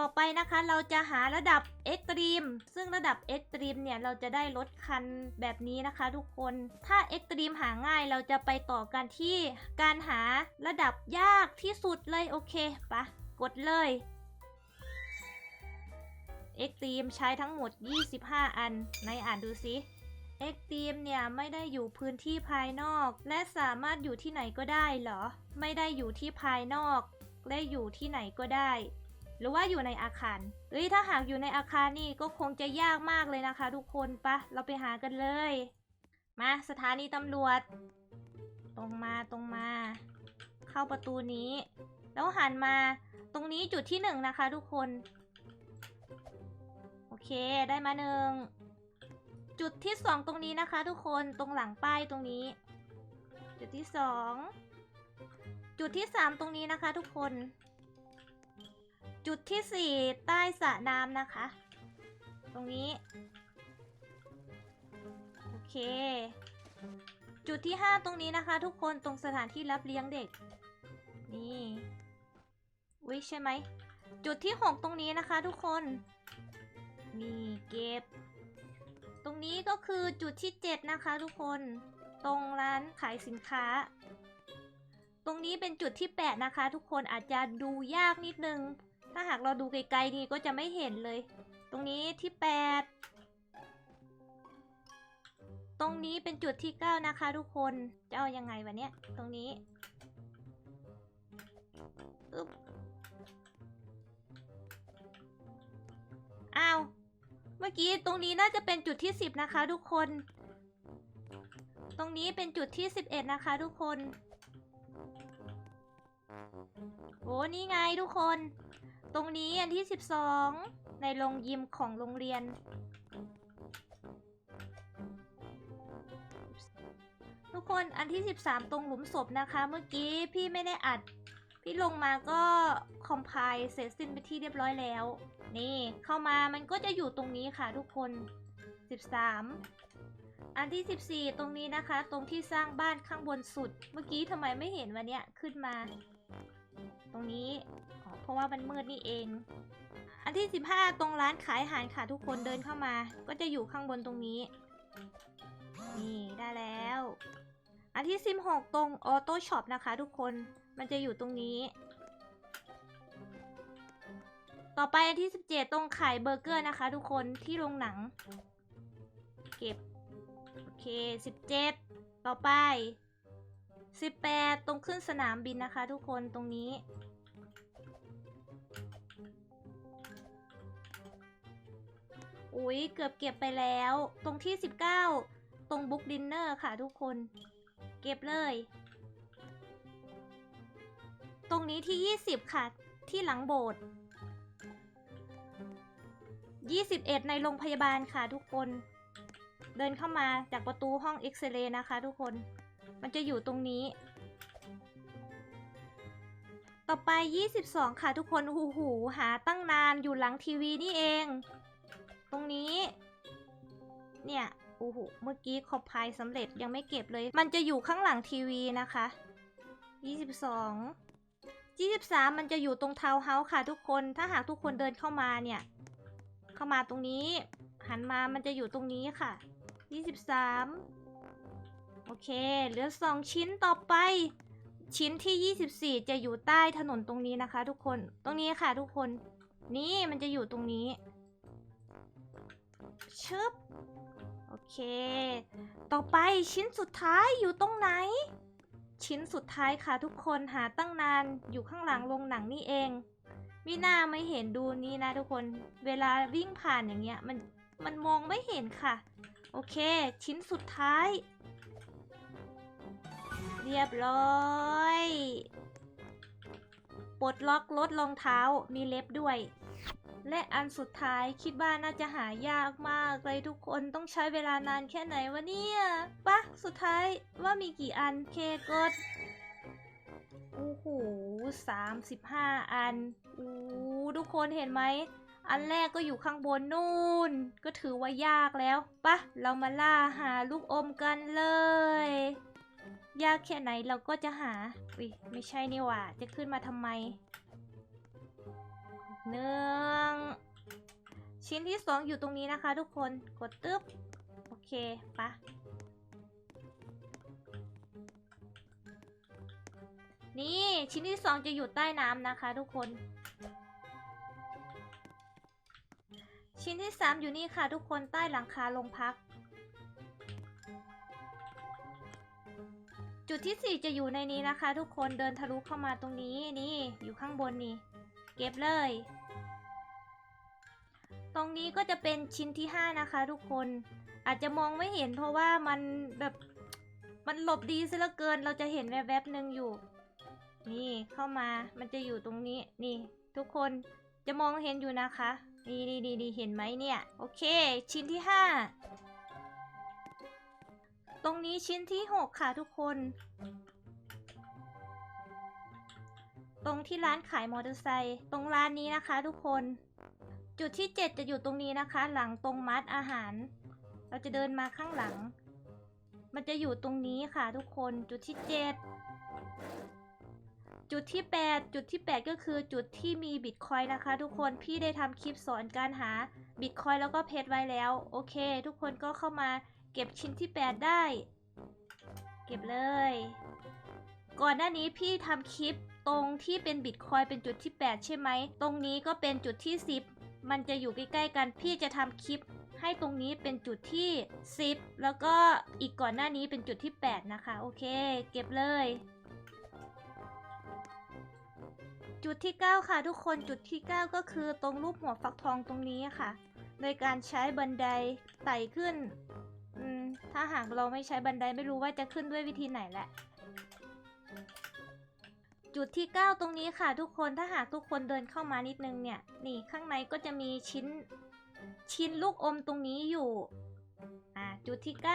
ต่อไปนะคะเราจะหาระดับเอ็กตรีมซึ่งระดับเอ็กตรีมเนี่ยเราจะได้รถคันแบบนี้นะคะทุกคน ถ้าเอ็กตรีมหาง่ายเราจะไปต่อกันที่การหาระดับยากที่สุดเลยโอเคปะกดเลยเอ็กตรีมใช้ทั้งหมด 25 อันไหนอ่านดูสิเอ็กตรีมเนี่ยไม่ได้อยู่พื้นที่ภายนอก และสามารถอยู่ที่ไหนก็ได้เหรอ ไม่ได้อยู่ที่ภายนอก และอยู่ที่ไหนก็ได้ หรือว่าอยู่ในอาคารเอ้ยถ้าหากอยู่ในอาคารนี่ก็คงจะยากมากเลยนะคะ ทุกคนปะเราไปหากันเลย มาสถานีตำรวจ ตรงมาตรงมา เข้าประตูนี้ แล้วหันมาตรงนี้จุดที่หนึ่งนะคะ ทุกคน โอเคได้มาหนึ่งจุดที่สองตรงนี้นะคะ ทุกคนตรงหลังป้ายตรงนี้ จุดที่สองจุดที่สามตรงนี้นะคะ ทุกคน จุดที่สี่ใต้สระน้ำนะคะ ตรงนี้ โอเค จุดที่ห้าตรงนี้นะคะ ทุกคนตรงสถานที่รับเลี้ยงเด็ก นี่วิใช่ไหม จุดที่หกตรงนี้นะคะทุกคน นี่เก็บ ตรงนี้ก็คือจุดที่เจ็ดนะคะทุกคน ตรงร้านขายสินค้าตรงนี้เป็นจุดที่แปดนะคะ ทุกคนอาจจะดูยากนิดนึง ถ้าหากเราดูไกลๆนี่ก็จะไม่เห็นเลย ตรงนี้ที่ 8 ตรงนี้เป็นจุดที่ 9 นะคะทุกคน จะเอายังไงวะเนี่ย ตรงนี้อึ๊บอ้าว เมื่อกี้ตรงนี้น่าจะเป็นจุดที่ 10 นะคะทุกคน ตรงนี้เป็นจุดที่ 11 นะคะทุกคนโอ้นี่ไงทุกคน ตรงนี้อันที่ 12 ในโรงยิมของโรงเรียน ทุกคนอันที่ 13 ตรงหลุมศพนะคะ เมื่อกี้พี่ไม่ได้อัด พี่ลงมาก็คอมไพล์เสร็จสิ้นไปที่เรียบร้อยแล้ว นี่เข้ามามันก็จะอยู่ตรงนี้ค่ะทุกคน 13 อันที่ 14 ตรงนี้นะคะ ตรงที่สร้างบ้านข้างบนสุด เมื่อกี้ทำไมไม่เห็นวันเนี้ยขึ้นมา ตรงนี้ เพราะว่ามันมืดนี่เอง อันที่ 15 ตรงร้านขายอาหารค่ะทุกคนเดินเข้ามา ก็จะอยู่ข้างบนตรงนี้ นี่ได้แล้ว อันที่ 16 ตรงออโต้ช็อปนะคะ ทุกคนมันจะอยู่ตรงนี้ ต่อไปอันที่ 17 ตรงขายเบอร์เกอร์นะคะ ทุกคนที่โรงหนัง เก็บโอเค 17 ต่อไป 18 ตรงขึ้นสนามบินนะคะ ทุกคนตรงนี้ อุ๊ย เกือบเก็บไปแล้ว ตรงที่ 19 ตรงบุ๊กดินเนอร์ค่ะทุกคน เก็บเลย ตรงนี้ที่ 20 ค่ะ ที่หลังโบสถ์21 ในโรงพยาบาลค่ะทุกคน เดินเข้ามาจากประตูห้องเอ็กซเรย์นะคะทุกคน มันจะอยู่ตรงนี้ ต่อไป 22 ค่ะทุกคน หูหู หาตั้งนานอยู่หลังทีวีนี่เอง ตรงนี้ เนี่ยโอ้โหเมื่อกี้ขอบพายสำเร็จยังไม่เก็บเลย มันจะอยู่ข้างหลังทีวีนะคะ 22 23 มันจะอยู่ตรงทาวเฮาส์ค่ะทุกคน ถ้าหากทุกคนเดินเข้ามาเนี่ย เข้ามาตรงนี้ หันมามันจะอยู่ตรงนี้ค่ะ 23 โอเค เหลือ 2 ชิ้นต่อไป ชิ้นที่ 24 จะอยู่ใต้ถนนตรงนี้นะคะ ทุกคน ตรงนี้ค่ะทุกคน นี่มันจะอยู่ตรงนี้ ชึบ โอเค ต่อไปชิ้นสุดท้ายอยู่ตรงไหน ชิ้นสุดท้ายค่ะทุกคนหาตั้งนานอยู่ข้างหลังโรงหนังนี่เองมิน่าไม่เห็นดูนี่นะทุกคน เวลาวิ่งผ่านอย่างเงี้ยมันมันมองไม่เห็นค่ะ โอเค ชิ้นสุดท้าย เรียบร้อย ปลดล็อกรถรองเท้ามีเล็บด้วย และอันสุดท้ายคิดว่าน่าจะหายากมากเลยทุกคนต้องใช้เวลานานแค่ไหนวะเนี่ยปะสุดท้ายว่ามีกี่อันเคกดโอ้โหสามสิบห้าอันอู้ทุกคนเห็นไหม อันแรกก็อยู่ข้างบนนู่น ก็ถือว่ายากแล้วปะเรามาล่าหาลูกอมกันเลย ยากแค่ไหนเราก็จะหา อุ้ยไม่ใช่นี่หว่า จะขึ้นมาทำไมหนึ่งชิ้นที่สองอยู่ตรงนี้นะคะทุกคน กดตึ๊บ โอเคปะนี่ชิ้นที่สองจะอยู่ใต้น้ำนะคะทุกคน ชิ้นที่สามอยู่นี่ค่ะทุกคนใต้หลังคาโรงพัก จุดที่สี่จะอยู่ในนี้นะคะ ทุกคนเดินทะลุเข้ามาตรงนี้นี่ อยู่ข้างบนนี่ เก็บเลย ตรงนี้ก็จะเป็นชิ้นที่ 5 นะคะ ทุกคนอาจจะมองไม่เห็นเพราะว่ามันแบบมันหลบดีซะเหลือเกินเราจะเห็นแวบๆหนึ่งอยู่ นี่เข้ามามันจะอยู่ตรงนี้นี่ ทุกคนจะมองเห็นอยู่นะคะ นี่นี่นี่นี่เห็นไหมเนี่ย โอเค ชิ้นที่ 5 ตรงนี้ชิ้นที่ 6 ค่ะทุกคน ตรงที่ร้านขายมอเตอร์ไซค์ตรงร้านนี้นะคะทุกคน จุดที่ 7 จะอยู่ตรงนี้นะคะ หลังตรงมัดอาหาร เราจะเดินมาข้างหลัง มันจะอยู่ตรงนี้ค่ะทุกคนจุดที่ 7 จุดที่ 8 จุดที่ 8 ก็คือจุดที่มีบิตคอยนะคะ ทุกคนพี่ได้ทำคลิปสอนการหาบิตคอยแล้วก็เพชรไว้แล้ว โอเค ทุกคนก็เข้ามา เก็บชิ้นที่ 8 ได้ เก็บเลย ก่อนหน้านี้พี่ทำคลิปตรงที่เป็นบิตคอยเป็นจุดที่ 8 ใช่ไหม ตรงนี้ก็เป็นจุดที่ 10 มันจะอยู่ใกล้ๆกัน พี่จะทำคลิปให้ตรงนี้เป็นจุดที่ 10 แล้วก็อีกก่อนหน้านี้เป็นจุดที่ 8 นะคะ โอเค เก็บเลย จุดที่ 9 ค่ะทุกคนจุดที่ 9 ก็คือตรงรูปหัวฟักทองตรงนี้ค่ะ โดยการใช้บันไดไต่ขึ้น ถ้าหากเราไม่ใช้บันไดไม่รู้ว่าจะขึ้นด้วยวิธีไหนแหละ จุดที่ 9 ตรงนี้ค่ะทุกคนถ้าหากทุกคนเดินเข้ามานิดนึงเนี่ย นี่ข้างในก็จะมีชิ้น ชิ้นลูกอมตรงนี้อยู่ อ่าจุดที่ 9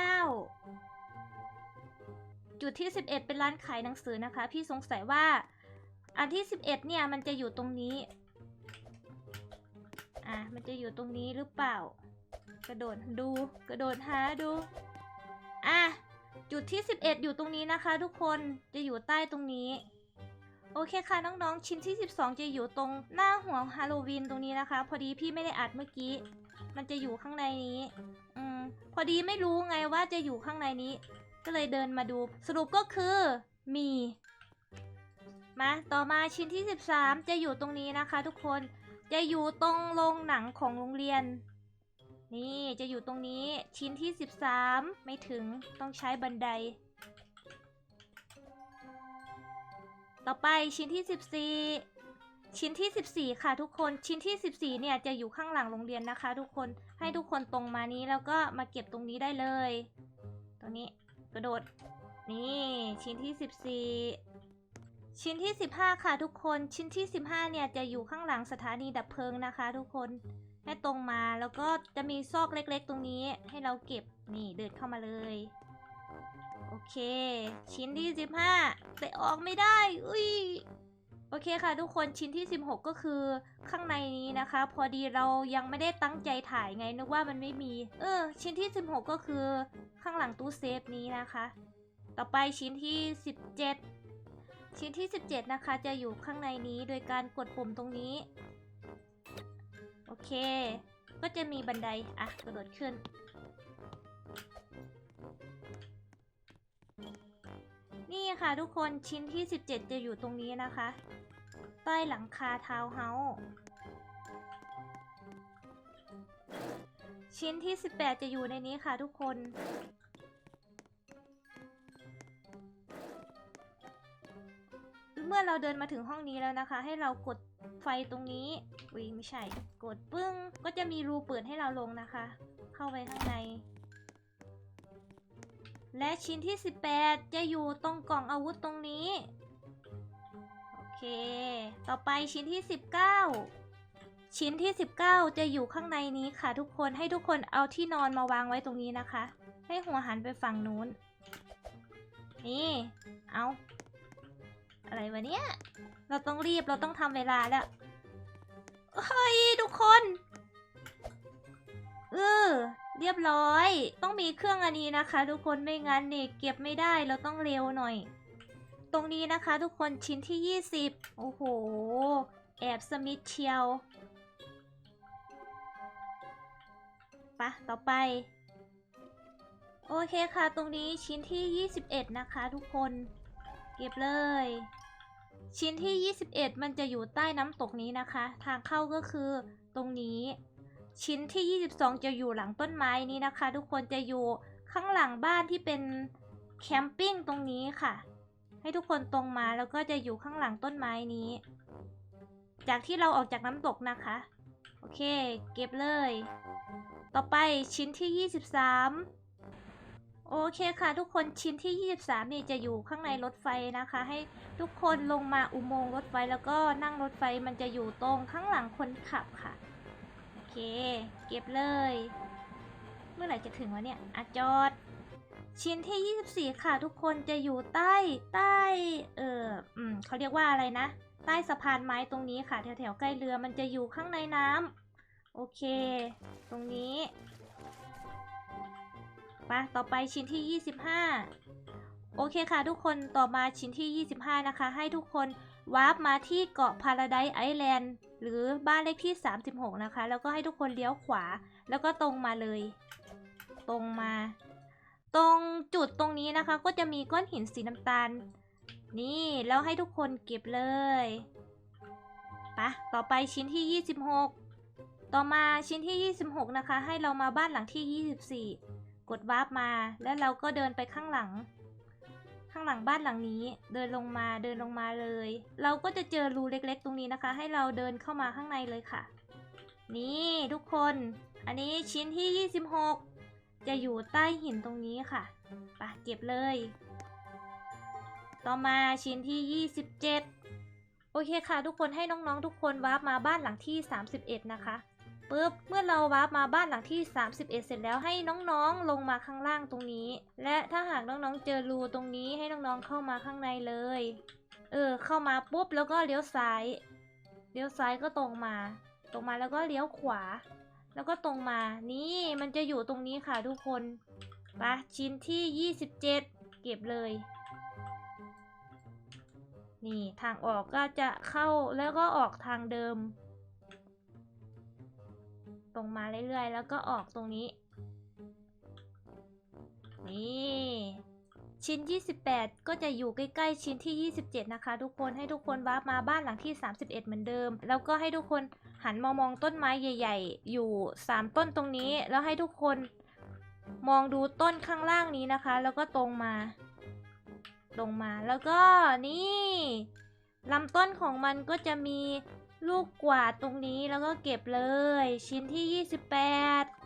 จุดที่ 11 เป็นร้านขายหนังสือนะคะ พี่สงสัยว่า อันที่ 11 เนี่ยมันจะอยู่ตรงนี้ อะมันจะอยู่ตรงนี้หรือเปล่า กระโดดดู กระโดดหาดู อะ จุดที่ 11 อยู่ตรงนี้นะคะ ทุกคนจะอยู่ใต้ตรงนี้ โอเคค่ะน้องๆ ชิ้นที่ 12 จะอยู่ตรงหน้าหัวฮาโลวีนตรงนี้นะคะ พอดีพี่ไม่ได้อัดเมื่อกี้ มันจะอยู่ข้างในนี้ อืม พอดีไม่รู้ไงว่าจะอยู่ข้างในนี้ ก็เลยเดินมาดู สรุปก็คือมี มา ต่อมาชิ้นที่ 13 จะอยู่ตรงนี้นะคะ ทุกคน จะอยู่ตรงโรงหนังของโรงเรียน นี่จะอยู่ตรงนี้ชิ้นที่ 13 ไม่ถึงต้องใช้บันได ต่อไปชิ้นที่ 14 ชิ้นที่ 14 ค่ะทุกคนชิ้นที่ 14 เนี่ยจะอยู่ข้างหลังโรงเรียนนะคะ ทุกคนให้ทุกคนตรงมานี้แล้วก็มาเก็บตรงนี้ได้เลย ตรงนี้กระโดด นี่ชิ้นที่ 14ชิ้นที่ 15 ค่ะทุกคน ชิ้นที่ 15 เนี่ยจะอยู่ข้างหลังสถานีดับเพลิงนะคะ ทุกคน ให้ตรงมาแล้วก็จะมีซอกเล็กๆ ตรงนี้ให้เราเก็บนี่เดินเข้ามาเลย โอเค ชิ้นที่ 15แต่ออกไม่ได้ อุ้ยโอเคค่ะทุกคนชิ้นที่ 16 ก็คือข้างในนี้นะคะ พอดีเรายังไม่ได้ตั้งใจถ่ายไงนึกว่ามันไม่มี เออ ชิ้นที่ 16 ก็คือข้างหลังตู้เซฟนี้นะคะ ต่อไปชิ้นที่ 17 ชิ้นที่ 17 นะคะ จะอยู่ข้างในนี้โดยการกดปุ่มตรงนี้ โอเค ก็จะมีบันได อะ กระโดดขึ้น นี่ค่ะทุกคนชิ้นที่ 17 จะอยู่ตรงนี้นะคะ ใต้หลังคาทาวเฮาส์ชิ้นที่ 18 จะอยู่ในนี้ค่ะทุกคน เมื่อเราเดินมาถึงห้องนี้แล้วนะคะ ให้เรากดไฟตรงนี้ อุ้ยไม่ใช่ กดปึ้ง ก็จะมีรูเปิดให้เราลงนะคะ เข้าไปข้างใน และชิ้นที่ 18 จะอยู่ตรงกล่องอาวุธตรงนี้ โอเค ต่อไปชิ้นที่ 19 ชิ้นที่ 19 จะอยู่ข้างในนี้ค่ะทุกคน ให้ทุกคนเอาที่นอนมาวางไว้ตรงนี้นะคะ ให้หัวหันไปฝั่งนู้น นี่ เอาอะไรวะเนี่ย เราต้องรีบ เราต้องทำเวลาแล้ว เฮ้ยทุกคน เออ เรียบร้อย ต้องมีเครื่องอันนี้นะคะ ทุกคนไม่งั้นเนี่ยเก็บไม่ได้เราต้องเร็วหน่อย ตรงนี้นะคะ ทุกคนชิ้นที่ 20 โอ้โห แอบสมิธเชียวปะต่อไป โอเคค่ะ ตรงนี้ชิ้นที่ 21 นะคะ ทุกคน เก็บเลย ชิ้นที่ 21 มันจะอยู่ใต้น้ำตกนี้นะคะ ทางเข้าก็คือตรงนี้ ชิ้นที่ 22 จะอยู่หลังต้นไม้นี้นะคะ ทุกคนจะอยู่ข้างหลังบ้านที่เป็นแคมปิ้งตรงนี้ค่ะ ให้ทุกคนตรงมาแล้วก็จะอยู่ข้างหลังต้นไม้นี้ จากที่เราออกจากน้ำตกนะคะ โอเค เก็บเลย ต่อไปชิ้นที่ 23 โอเคค่ะ ทุกคนชิ้นที่ 23 นี่จะอยู่ข้างในรถไฟนะคะ ให้ทุกคนลงมาอุโมงค์รถไฟแล้วก็นั่งรถไฟมันจะอยู่ตรงข้างหลังคนขับค่ะ โอเค เก็บเลย เมื่อไหร่จะถึงวะเนี่ยอะจอด ชิ้นที่ 24 ค่ะ ทุกคนจะอยู่ใต้ใต้เอออืมเขาเรียกว่าอะไรนะ ใต้สะพานไม้ตรงนี้ค่ะ แถวๆใกล้เรือมันจะอยู่ข้างในน้ำโอเค ตรงนี้ ไปต่อไปชิ้นที่ 25 โอเคค่ะทุกคนต่อมาชิ้นที่ 25 นะคะ ให้ทุกคนวาร์ปมาที่เกาะพาราไดซ์ไอแลนด์หรือบ้านเลขที่ 36 นะคะ แล้วก็ให้ทุกคนเลี้ยวขวา แล้วก็ตรงมาเลย ตรงมา ตรงจุดตรงนี้นะคะ ก็จะมีก้อนหินสีน้ำตาล นี่แล้วให้ทุกคนเก็บเลยปะต่อไปชิ้นที่ 26 ต่อมาชิ้นที่ 26 นะคะ ให้เรามาบ้านหลังที่ 24 กดวาร์ปมา แล้วเราก็เดินไปข้างหลัง ข้างหลังบ้านหลังนี้ เดินลงมาเดินลงมาเลย เราก็จะเจอรูเล็กๆ ตรงนี้นะคะ ให้เราเดินเข้ามาข้างในเลยค่ะ นี่ทุกคน อันนี้ชิ้นที่ 26 จะอยู่ใต้หินตรงนี้ค่ะไปเก็บเลย ต่อมาชิ้นที่ 27 โอเคค่ะ ทุกคนให้น้องๆ ทุกคนวาร์ปมาบ้านหลังที่ 31 นะคะ ปุ๊บ เมื่อเราวาร์ปมาบ้านหลังที่ 31 เสร็จแล้วให้น้องๆ ลงมาข้างล่างตรงนี้ และถ้าหากน้องๆ เจอรูตรงนี้ให้น้องๆ เข้ามาข้างในเลย เออ เข้ามาปุ๊บแล้วก็เลี้ยวซ้าย เลี้ยวซ้ายก็ตรงมา ตรงมาแล้วก็เลี้ยวขวา แล้วก็ตรงมา นี่มันจะอยู่ตรงนี้ค่ะทุกคนไปะชิ้นที่ 27 เก็บเลย นี่ทางออกก็จะเข้าแล้วก็ออกทางเดิม ตรงมาเรื่อยๆ แล้วก็ออกตรงนี้ นี่ ชิ้น 28 ก็จะอยู่ใกล้ๆชิ้นที่ 27 นะคะ ทุกคนให้ทุกคนวาร์ปมาบ้านหลังที่ 31 เหมือนเดิม แล้วก็ให้ทุกคนหันมามองต้นไม้ใหญ่ ๆ อยู่ 3 ต้นตรงนี้ แล้วให้ทุกคนมองดูต้นข้างล่างนี้นะคะ แล้วก็ตรงมาตรงมาแล้วก็นี่ลำต้นของมันก็จะมี ลูกกวาดตรงนี้แล้วก็เก็บเลย ชิ้นที่ 28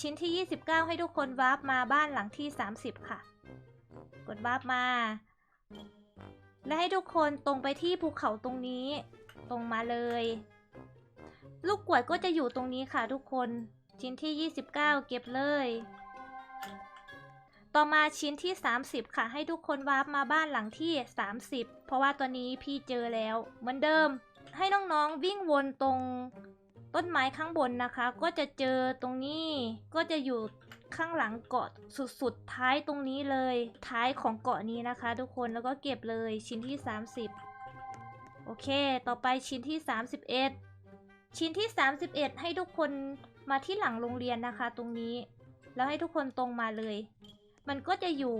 ชิ้นที่ 29 ให้ทุกคนวาร์ปมาบ้านหลังที่ 30 ค่ะ กดวาร์ปมา และให้ทุกคนตรงไปที่ภูเขาตรงนี้ ตรงมาเลย ลูกกวาดก็จะอยู่ตรงนี้ค่ะทุกคน ชิ้นที่ 29 เก็บเลย ต่อมาชิ้นที่ 30 ค่ะ ให้ทุกคนวาร์ปมาบ้านหลังที่ 30 เพราะว่าตัวนี้พี่เจอแล้ว เหมือนเดิม ให้น้องๆวิ่งวนตรงต้นไม้ข้างบนนะคะ ก็จะเจอตรงนี้ ก็จะอยู่ข้างหลังเกาะสุดๆท้ายตรงนี้เลย ท้ายของเกาะนี้นะคะ ทุกคนแล้วก็เก็บเลยชิ้นที่ 30 โอเค ต่อไปชิ้นที่ 31 ชิ้นที่ 31 ให้ทุกคนมาที่หลังโรงเรียนนะคะ ตรงนี้ แล้วให้ทุกคนตรงมาเลย มันก็จะอยู่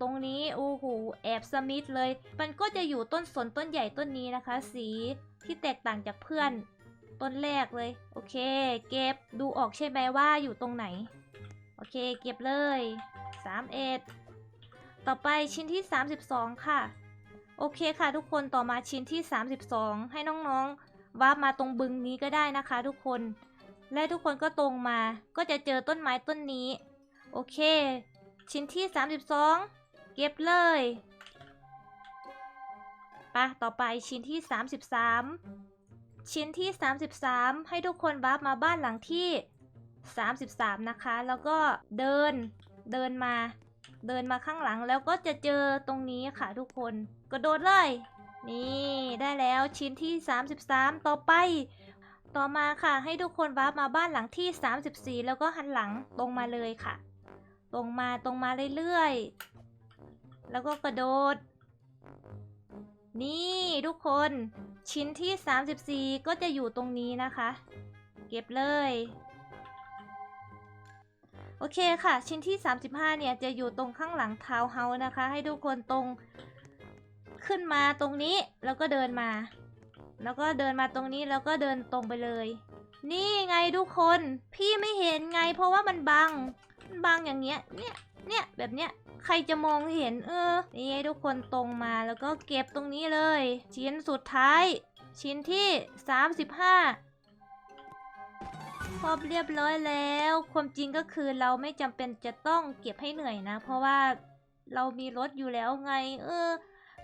ตรงนี้โอ้โหแอบสมิธเลย มันก็จะอยู่ต้นสนต้นใหญ่ต้นนี้นะคะ สีที่แตกต่างจากเพื่อนต้นแรกเลย โอเค เก็บดูออกใช่ไหมว่าอยู่ตรงไหน โอเค เก็บเลย3เอ็ดต่อไปชิ้นที่ 32 ค่ะ โอเคค่ะทุกคนต่อมาชิ้นที่ 32 ให้น้องๆวาร์ปมาตรงบึงนี้ก็ได้นะคะ ทุกคน และทุกคนก็ตรงมาก็จะเจอต้นไม้ต้นนี้ โอเค ชิ้นที่ 32 เก็บเลยปะต่อไปชิ้นที่ 33 ชิ้นที่ 33 ให้ทุกคนวาร์ปมาบ้านหลังที่ 33 นะคะ แล้วก็เดินเดินมา เดินมาข้างหลังแล้วก็จะเจอตรงนี้ค่ะทุกคน กระโดดเลย นี่ได้แล้วชิ้นที่ 33 ต่อไป ต่อมาค่ะให้ทุกคนวาร์ปมาบ้านหลังที่ 34 แล้วก็หันหลังตรงมาเลยค่ะ ตรงมาตรงมาเรื่อยๆ แล้วก็กระโดด นี่ทุกคนชิ้นที่ 34 ก็จะอยู่ตรงนี้นะคะ เก็บเลย โอเคค่ะ ชิ้นที่ 35 เนี่ยจะอยู่ตรงข้างหลังทาวเฮานะคะ ให้ทุกคนตรงขึ้นมาตรงนี้แล้วก็เดินมา แล้วก็เดินมาตรงนี้แล้วก็เดินตรงไปเลย นี่ไงทุกคน พี่ไม่เห็นไงเพราะว่ามันบัง บังอย่างเงี้ย เนี่ย เนี่ย แบบเนี้ย ใครจะมองเห็น เออ นี่ให้ทุกคนตรงมาแล้วก็เก็บตรงนี้เลย ชิ้นสุดท้าย ชิ้นที่ 35ครบเรียบร้อยแล้ว ความจริงก็คือเราไม่จำเป็นจะต้องเก็บให้เหนื่อยนะ เพราะว่าเรามีรถอยู่แล้วไง เออ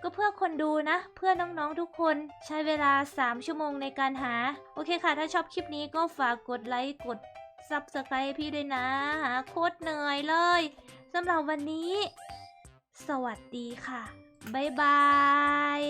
ก็เพื่อคนดูนะ เพื่อน้องๆทุกคนใช้เวลา 3 ชั่วโมงในการหา โอเคค่ะ ถ้าชอบคลิปนี้ก็ฝากกดไลค์ กด ซับสไครต์พี่ด้วยนะหาโคตรเหนื่อยเลยสำหรับวันนี้ สวัสดีค่ะ บ๊ายบาย